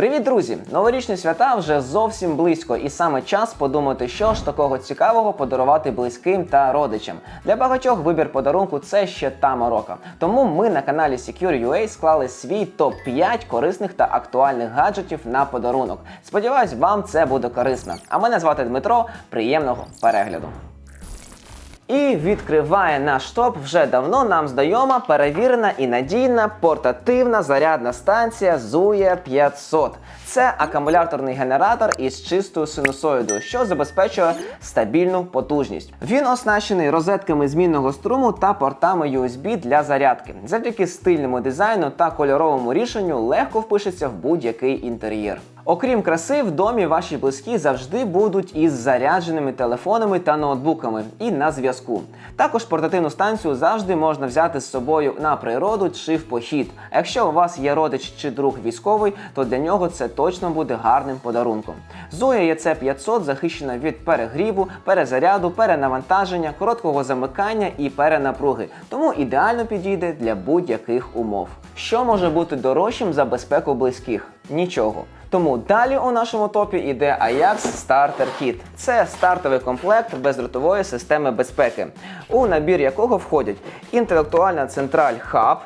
Привіт, друзі! Новорічні свята вже зовсім близько, і саме час подумати, що ж такого цікавого подарувати близьким та родичам. Для багатьох вибір подарунку це ще та морока. Тому ми на каналі Secure.ua склали свій топ 5 корисних та актуальних гаджетів на подарунок. Сподіваюсь, вам це буде корисно. А мене звати Дмитро. Приємного перегляду! І відкриває наш топ вже давно нам знайома, перевірена і надійна портативна зарядна станція ZUE 500. Це акумуляторний генератор із чистою синусоїдою, що забезпечує стабільну потужність. Він оснащений розетками змінного струму та портами USB для зарядки. Завдяки стильному дизайну та кольоровому рішенню легко впишеться в будь-який інтер'єр. Окрім краси, в домі ваші близькі завжди будуть із зарядженими телефонами та ноутбуками і на зв'язку. Також портативну станцію завжди можна взяти з собою на природу чи в похід. Якщо у вас є родич чи друг військовий, то для нього це точно буде гарним подарунком. Zoya EC 500 захищена від перегріву, перезаряду, перенавантаження, короткого замикання і перенапруги, тому ідеально підійде для будь-яких умов. Що може бути дорожчим за безпеку близьких? Нічого. Тому далі у нашому топі йде Ajax Starter Kit. Це стартовий комплект бездротової системи безпеки, у набір якого входять інтелектуальна централь Hub,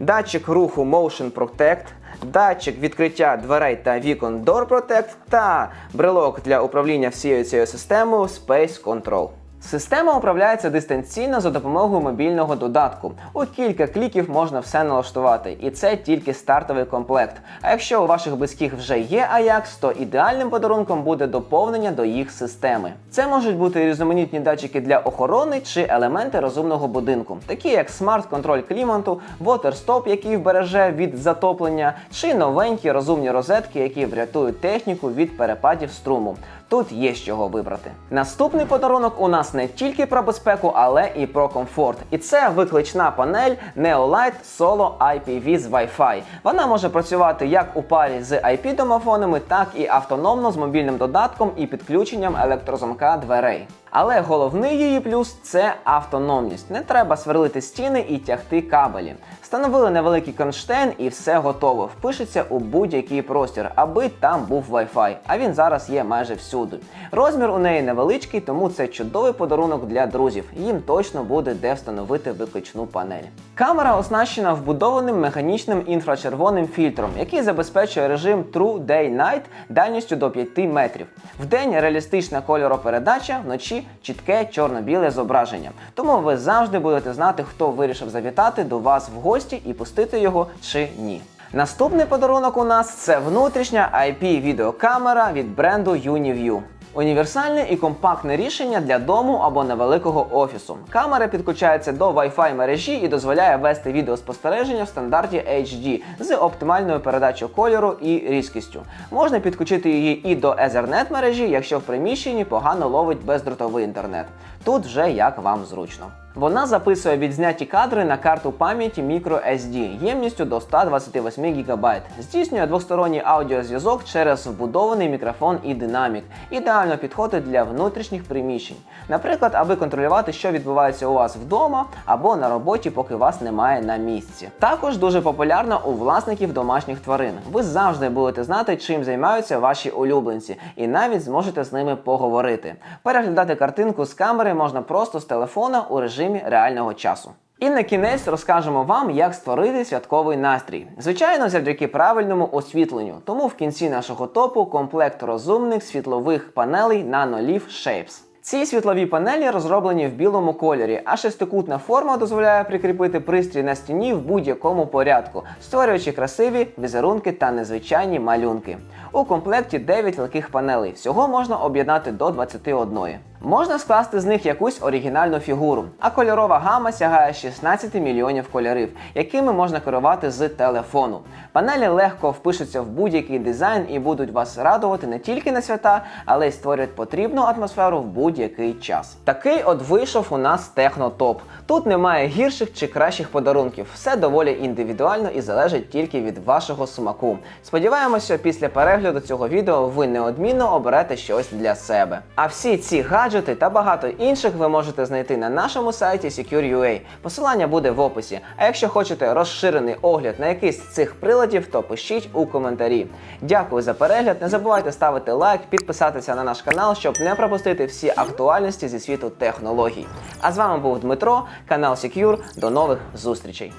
датчик руху Motion Protect, датчик відкриття дверей та вікон Door Protect та брелок для управління всією цією системою Space Control. Система управляється дистанційно за допомогою мобільного додатку. У кілька кліків можна все налаштувати, і це тільки стартовий комплект. А якщо у ваших близьких вже є Ajax, то ідеальним подарунком буде доповнення до їх системи. Це можуть бути різноманітні датчики для охорони чи елементи розумного будинку, такі як смарт-контроль клімату, вотерстоп, який вбереже від затоплення, чи новенькі розумні розетки, які врятують техніку від перепадів струму. Тут є з чого вибрати. Наступний подарунок у нас не тільки про безпеку, але і про комфорт. І це виклична панель Neolite Solo IPV з Wi-Fi. Вона може працювати як у парі з IP-домофонами, так і автономно з мобільним додатком і підключенням електрозамка дверей. Але головний її плюс це автономність. Не треба сверлити стіни і тягти кабелі. Встановили невеликий кронштейн і все готово. Впишеться у будь-який простір, аби там був Wi-Fi, а він зараз є майже всюди. Розмір у неї невеличкий, тому це чудовий подарунок для друзів. Їм точно буде де встановити виключну панель. Камера оснащена вбудованим механічним інфрачервоним фільтром, який забезпечує режим True Day Night дальністю до 5 метрів. Вдень реалістична кольоропередача, вночі чітке чорно-біле зображення. Тому ви завжди будете знати, хто вирішив завітати до вас в гості і пустити його чи ні. Наступний подарунок у нас це внутрішня IP-відеокамера від бренду UniView. Універсальне і компактне рішення для дому або невеликого офісу. Камера підключається до Wi-Fi мережі і дозволяє вести відеоспостереження в стандарті HD з оптимальною передачею кольору і різкістю. Можна підключити її і до Ethernet мережі, якщо в приміщенні погано ловить бездротовий інтернет. Тут вже як вам зручно. Вона записує відзняті кадри на карту пам'яті microSD ємністю до 128 ГБ. Здійснює двосторонній аудіозв'язок через вбудований мікрофон і динамік. Ідеально підходить для внутрішніх приміщень. Наприклад, аби контролювати, що відбувається у вас вдома або на роботі, поки вас немає на місці. Також дуже популярна у власників домашніх тварин. Ви завжди будете знати, чим займаються ваші улюбленці, і навіть зможете з ними поговорити. Переглядати картинку з камери можна просто з телефона у режимі реального часу. І на кінець розкажемо вам, як створити святковий настрій. Звичайно, завдяки правильному освітленню. Тому в кінці нашого топу комплект розумних світлових панелей Nanolive Shapes. Ці світлові панелі розроблені в білому кольорі, а шестикутна форма дозволяє прикріпити пристрій на стіні в будь-якому порядку, створюючи красиві візерунки та незвичайні малюнки. У комплекті 9 таких панелей. Всього можна об'єднати до 21. Можна скласти з них якусь оригінальну фігуру, а кольорова гама сягає 16 мільйонів кольорів, якими можна керувати з телефону. Панелі легко впишуться в будь-який дизайн і будуть вас радувати не тільки на свята, але й створять потрібну атмосферу в будь-який час. Такий от вийшов у нас технотоп. Тут немає гірших чи кращих подарунків. Все доволі індивідуально і залежить тільки від вашого смаку. Сподіваємося, після перегляду цього відео ви неодмінно оберете щось для себе. А всі ці гаджети гаджети та багато інших ви можете знайти на нашому сайті Secure.ua. Посилання буде в описі. А якщо хочете розширений огляд на якийсь з цих приладів, то пишіть у коментарі. Дякую за перегляд. Не забувайте ставити лайк, підписатися на наш канал, щоб не пропустити всі актуальності зі світу технологій. А з вами був Дмитро, канал Secure. До нових зустрічей.